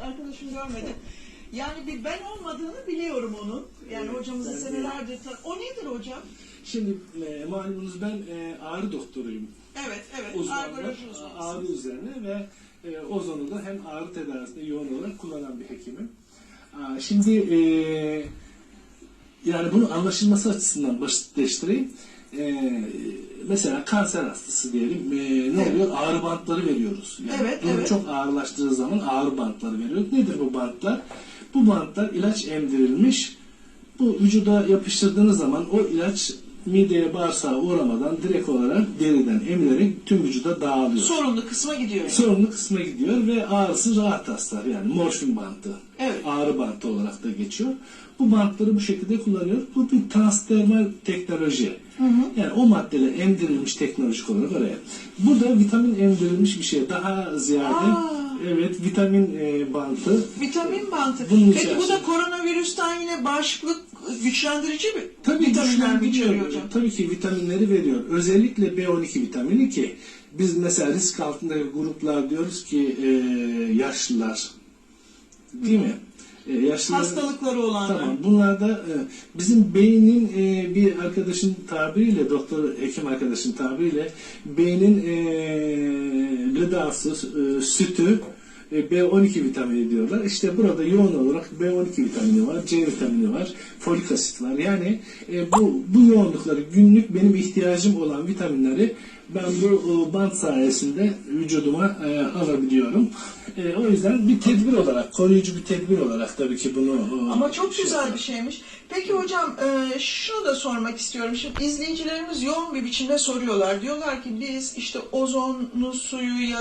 Arkadaşım görmedi. Yani bir ben olmadığını biliyorum onun. Yani Evet, hocamızı senelerdir tan- O nedir hocam? Şimdi e, malumunuz ben e, ağrı doktoruyum. Evet, evet. Uzmanlar ağrı üzerine ve e, ozonu da hem ağrı tedavisinde yoğun olarak kullanan bir hekimim. Aa, Şimdi e, yani bunu anlaşılması açısından basitleştireyim. E, mesela kanser hastası diyelim. E, ne Evet. oluyor? Ağrı bantları veriyoruz. Yani Evet, durum evet. çok ağırlaştığı zaman ağrı bantları veriyoruz. Nedir bu bantlar? Bu bantlar ilaç emdirilmiş. Bu vücuda yapıştırdığınız zaman o ilaç mideye bağırsağa uğramadan direkt olarak deriden emilerek tüm vücuda dağılıyor. Sorunlu kısma gidiyor. Sorunlu kısma gidiyor ve ağrısı rahat hastar yani morfin bantı. Evet. Ağrı bantı olarak da geçiyor. Bu bantları bu şekilde kullanıyor. Bu bir transdermal teknoloji. Yani o maddeler emdirilmiş teknolojik olarak oraya. Burada vitamin emdirilmiş bir şey. Daha ziyade Aa. Evet vitamin e, bantı. Vitamin bantı. Bunun Peki bu içerisinde. da koronavirüsten yine bağışıklık güçlendirici mi? Tabii Vitaminler mi içeriyor güçlendiriyor. hocam? Tabii ki vitaminleri veriyor. Özellikle B12 vitamini ki biz mesela risk altındaki gruplar diyoruz ki e, yaşlılar değil mi? E, yaşlılar, Hastalıkları olanlar. Tamam. Bunlarda e, bizim beynin e, bir arkadaşın tabiriyle, doktor hekim arkadaşın tabiriyle beynin e, gıdası, e, sütü B12 vitamini diyorlar. İşte burada yoğun olarak B12 vitamini var, C vitamini var, folik asit var. Yani e, bu bu yoğunlukları günlük benim ihtiyacım olan vitaminleri ben bu e, bant sayesinde vücuduma e, alabiliyorum. E, o yüzden bir tedbir olarak, koruyucu bir tedbir olarak tabii ki bunu e, Ama çok şey güzel bir şeymiş. Peki hocam e, şunu da sormak istiyorum. Şimdi izleyicilerimiz yoğun bir biçimde soruyorlar. Diyorlar ki biz işte ozonlu suyu ya